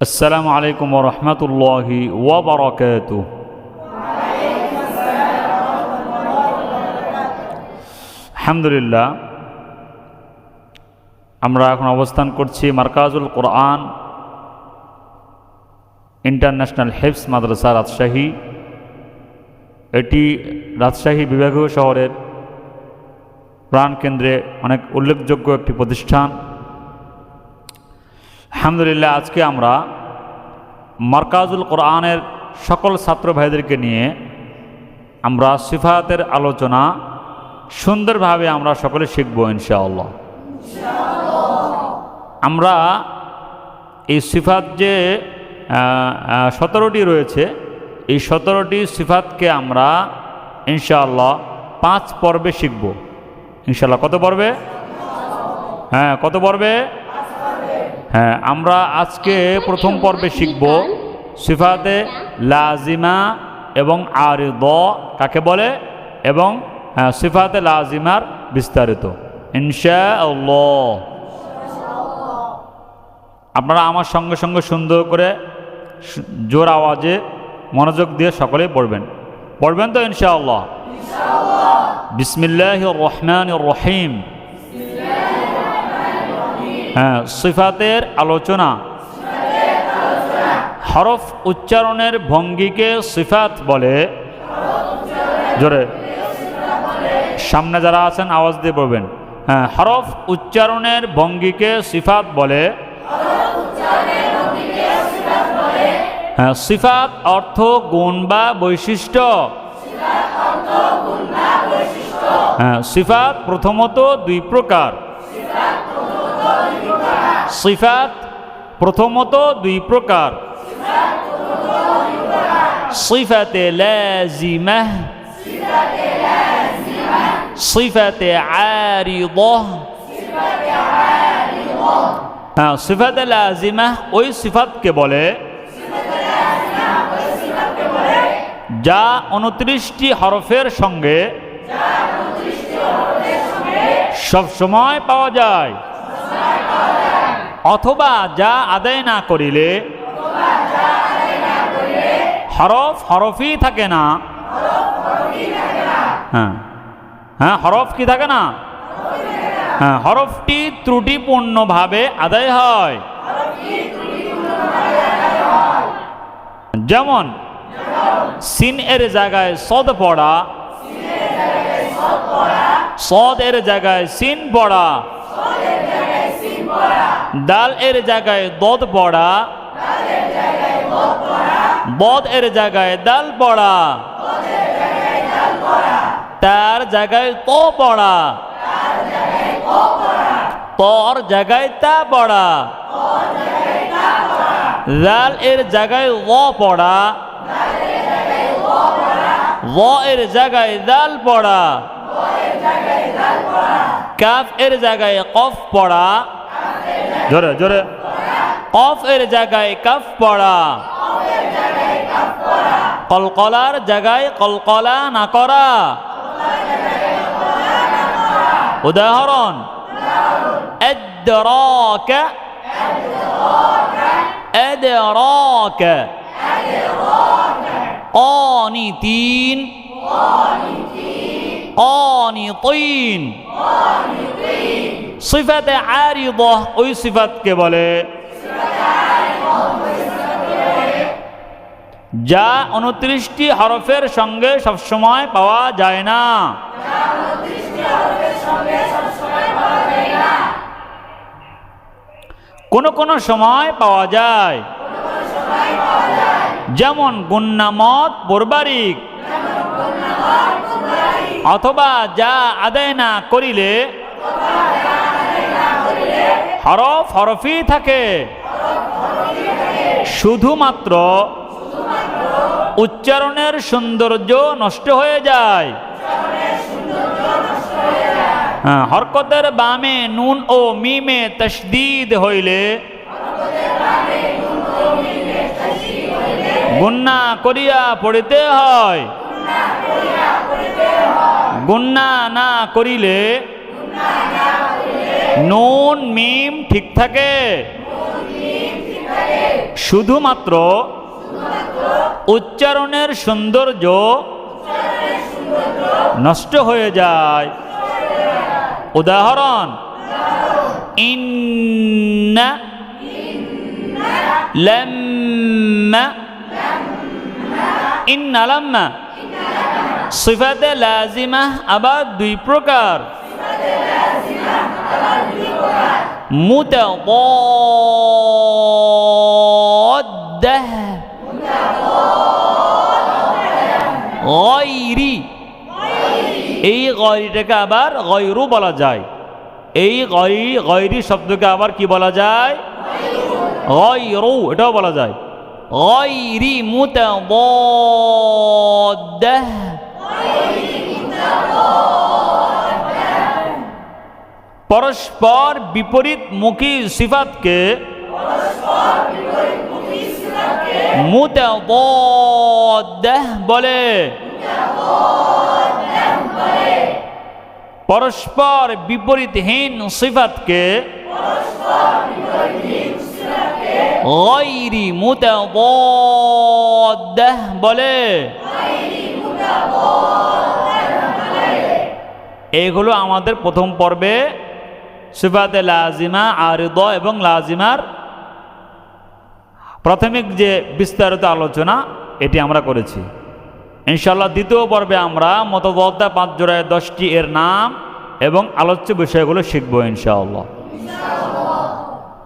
السلام عليكم ورحمة الله وبركاته আলহামদুলিল্লাহ আমরা এখন অবস্থান করছি মার্কাজুল কোরআন ইন্টারন্যাশনাল হেফস মাদ্রাসা রাজশাহী এটি রাজশাহী বিভাগীয় শহরের প্রাণকেন্দ্রে অনেক উল্লেখযোগ্য একটি প্রতিষ্ঠান আলহামদুলিল্লাহ, আজকে আমরা মার্কাজুল কোরআনের সকল ছাত্র ভাইদেরকে নিয়ে আমরা সিফাতের আলোচনা সুন্দরভাবে আমরা সকলে শিখব ইনশাআল্লাহ। আমরা এই সিফাত যে সতেরোটি রয়েছে, এই সতেরোটি সিফাতকে আমরা ইনশাআল্লাহ পাঁচ পর্বে শিখব। ইনশাআল্লাহ কত পর্বে? হ্যাঁ কত পর্বে? হ্যাঁ আমরা আজকে প্রথম পর্বে শিখব সিফাতে লাজিমা এবং আর দ কাকে বলে? এবং হ্যাঁ, সিফাতে লাজিমার বিস্তারিত। ইনশা আপনারা আমার সঙ্গে সঙ্গে সুন্দর করে জোর আওয়াজে মনোযোগ দিয়ে সকলেই পড়বেন। পড়বেন তো ইনশাআল্লাহ? বিসমিল্লাহ রহমান রহিম। সিফাতের আলোচনা। হরফ উচ্চারণের ভঙ্গিকে সিফাত বলে। জোরে। সামনে যারা আছেন, আওয়াজ দিয়ে পড়বেন হ্যাঁ হরফ উচ্চারণের ভঙ্গিকে সিফাত বলে। হ্যাঁ সিফাত অর্থ গুণ বা বৈশিষ্ট্য। হ্যাঁ সিফাত প্রথমত দুই প্রকার। সিফাত প্রথমত দুই প্রকার। সিফাতে লাজিমাহ সিফাতে আরিদহ হ্যাঁ সিফাতে লাজিমাহ ওই সিফাতকে বলে। যা উনত্রিশটি হরফের সঙ্গে সবসময় পাওয়া যায়। অথবা যা আদায় না করিলে, হরফ হরফই থাকে না। হ্যাঁ। হ্যাঁ হরফ কি থাকে না? হ্যাঁ হরফটি ত্রুটিপূর্ণভাবে আদায় হয়। যেমন, সিন এর জায়গায় সদ পড়া, সদ এর জায়গায় সিন পড়া। দাল এর জায়গায় দদ পড়া বদ এর জায়গায় ডাল পড়া তার জায়গায় তো পড়া তর জায়গায় তা পড়া জাল এর জায়গায় ও পড়া ও এর জায়গায় দাল পড়া কাফ এর জায়গায় কফ পড়া জোরে জোরে কফ এর জায়গায় কাফ পড়া কলকলার জায়গায় কলকলা না করা উদাহরণ أدراك أدراك قانتين قانطين সিফাতে আরিদ, ওই সিফাতকে বলে। যা উনত্রিশটি হরফের সঙ্গে সবসময় পাওয়া যায় না। কোন কোন সময় পাওয়া যায়। যেমন গুন্নামত বোরবারিক। অথবা যা আদায় না করিলে হরফ হরফই থাকে। শুধুমাত্র উচ্চারণের সৌন্দর্য নষ্ট হয়ে যায়। হ্যাঁ, হরকতের বামে নুন ও মিমে তসদিদ হইলে গুন্না করিয়া পড়িতে হয়। গুন্না না করিলে নুন মিম ঠিক থাকে। শুধুমাত্র উচ্চারণের সৌন্দর্য নষ্ট হয়ে যায়। উদাহরণ, ইন্না লাম্মা ইন্না লাম্মা সিফাতে লাজিমা আবার দুই প্রকার। মুতাওয়াদ্দাহ গয়রি। এই গয়রিটাকে আবার গয়রু বলা যায়। এই গয়রি গয়রি শব্দকে আবার কি বলা যায়? গয়রু, এটাও বলা যায়। গয়রি মুতাওয়াদ্দাহ পরস্পর বিপরীত মুখী সিফাতকে বলে। পরস্পর বিপরীতহীন সিফাতকে গয়রি মুতাওয়াদ্দাহ বলে। এগুলো আমাদের প্রথম পর্বে সিফাতে লাজিমা, আরিদ এবং লাজিমার প্রাথমিক যে বিস্তারিত আলোচনা, এটি আমরা করেছি। ইনশাল্লাহ দ্বিতীয় পর্বে আমরা মতবদ্দা পাঁচ জোড়ায় দশটি এর নাম এবং আলোচ্য বিষয়গুলো শিখব ইনশাআল্লাহ।